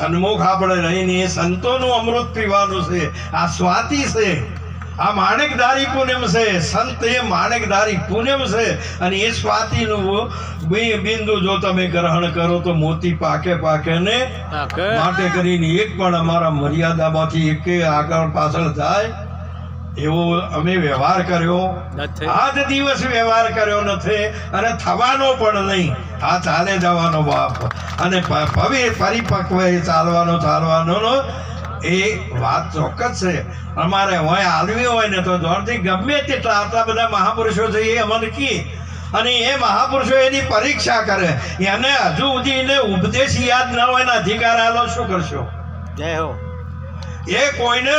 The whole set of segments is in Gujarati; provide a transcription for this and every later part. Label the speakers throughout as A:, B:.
A: સન્મુખ આપણે રહીને એ સંતોનું અમૃત પીવાનું છે. આ સ્વાતિ છે. આ માણેકધારી પૂનમ છે. સંત એ માણેકધારી પૂનમ છે. અને એ સ્વાતિનું બિંદુ જો તમે ગ્રહણ કરો તો મોતી પાકે પાકે ને માટે કરીને એક પણ અમારા મર્યાદામાંથી એક આગળ પાછળ થાય એવો અમે વ્યવહાર કર્યો. આજ દિવસ વ્યવહાર કર્યો નથી અને થવાનો પણ નહીં. આ ચાલે જવાનો બાપ. અને ભવે પરિપક્વ એ ચાલવાનો ચાલવાનો એ વાત ચોક્કસ છે. અમારે હોય આલવી હોય ને તો જોરથી ગમે તેટલા આટલા બધા મહાપુરુષો છે એ અમને કી. અને એ મહાપુરુષો એની પરીક્ષા કરે. એને હજુ સુધી ઉપદેશ યાદ ન હોય ને અધિકાર આલો શું કરશો?
B: જય હો.
A: એ કોઈને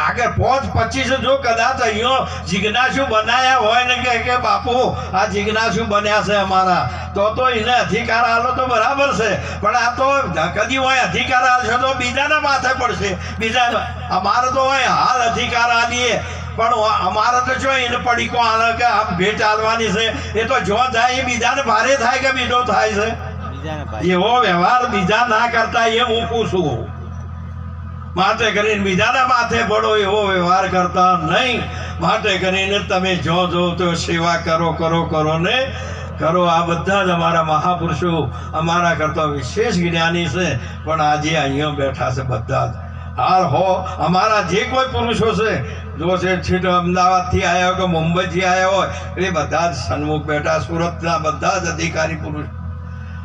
A: આગળ પાંચ પચીસ જો કદાચ અહીંયા જિજ્ઞાસુ બનાયા હોય ને કે કે બાપુ આ જિજ્ઞાસુ બન્યા છે અમારા. તો તો એને અધિકાર આલો તો બરાબર છે. પણ આ તો કદી હોય અધિકાર આલશે તો બીજાના માથે પડશે. બીજા અમારે તો હોય હાલ અધિકાર આલીએ. પણ અમારે તો જો એને પડીકો આલે કે આ ભેટ આલવાની છે. એ તો જો જાય એ બીજાને ભારે થાય કે બીજો થાય છે? એવો વ્યવહાર બીજા ના કરતા એ હું પૂછું. માટે કરીને બીજાના માથે પડો એવો વ્યવહાર કરતા નહીં. માટે કરીને તમે જો જો તો સેવા કરો કરો કરો ને કરો. આ બધા જ અમારા મહાપુરુષો અમારા કરતા વિશેષ જ્ઞાની છે. પણ આજે અહીંયા બેઠા છે બધા જ. હાલ હો, અમારા જે કોઈ પુરુષો છે, જો છે છેટ અમદાવાદથી આવ્યા હોય કે મુંબઈથી આવ્યા હોય, એ બધા જ સન્મુખ બેઠા, સુરતના બધા જ અધિકારી પુરુષ.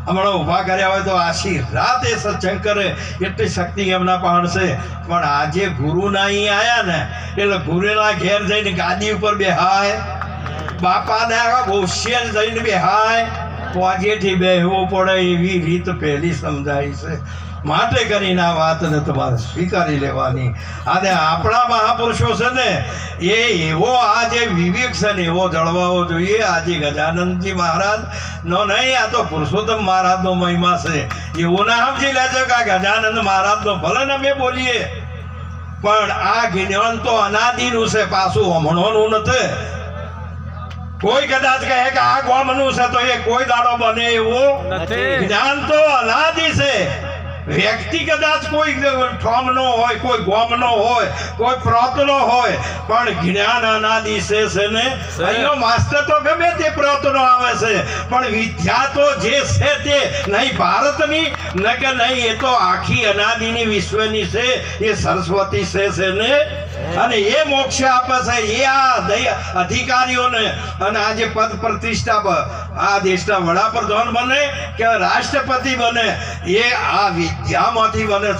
A: હમણાં ઊભા કર્યા હોય તો આશી રાત એ સત્સંગ કરે એટલી શક્તિ એમના પાણશે પણ આજે ગુરુના અહીં આવ્યા ને, એટલે ગુરુના ઘેર જઈને ગાદી ઉપર બેહાય. બાપાને આખા હોશિયાર જઈને બેહાય. પોજેથી બેહવું પડે એવી રીત પહેલી સમજાય છે. માટે કરીને આ વાતને તમારે સ્વીકારી લેવાની. અને આપણા મહાપુરુષો છે ને, એ એવો આ જે વિવેક છે ને, એવો જળવાવો જોઈએ. આજે ગજાનંદજી મહારાજ, નો નહીં, આ તો પુરુષોત્તમ મહારાજનો મહિમા છે. એવું ના સમજી લેજો કે આ ગજાનંદ મહારાજનો ભલે ને અમે બોલીએ, પણ આ જ્ઞાન તો અનાદિનું છે, પાછું હમણોનું નથી. કોઈ કદાચ કહે કે આ ગોમનું છે તો એ કોઈ દાડો બને એવું
B: નથી.
A: જ્ઞાન તો અનાદિ છે વ્યક્તિ કદાચ કોઈ ઠોમનો હોય કોઈ ગોમનો હોય કોઈ પ્રોતનો હોય પણ જ્ઞાન અનાદિ છે છે ને? અહીંનો માસ્ટર તો ગમે તે પ્રોતનો આવે છે પણ વિદ્યા તો જે છે તે નહીં ભારતની ન કે નહીં એ તો આખી અનાદિની વિશ્વની છે એ સરસ્વતી છે છે ને? અને એ મોક્ષ આપે છે એ આ દય અધિકારીઓને અને આ જે પદ પ્રતિષ્ઠા બ- આ દેશના વડાપ્રધાન બને કે રાષ્ટ્રપતિ બને એ આ વિદ્યામાંથી બને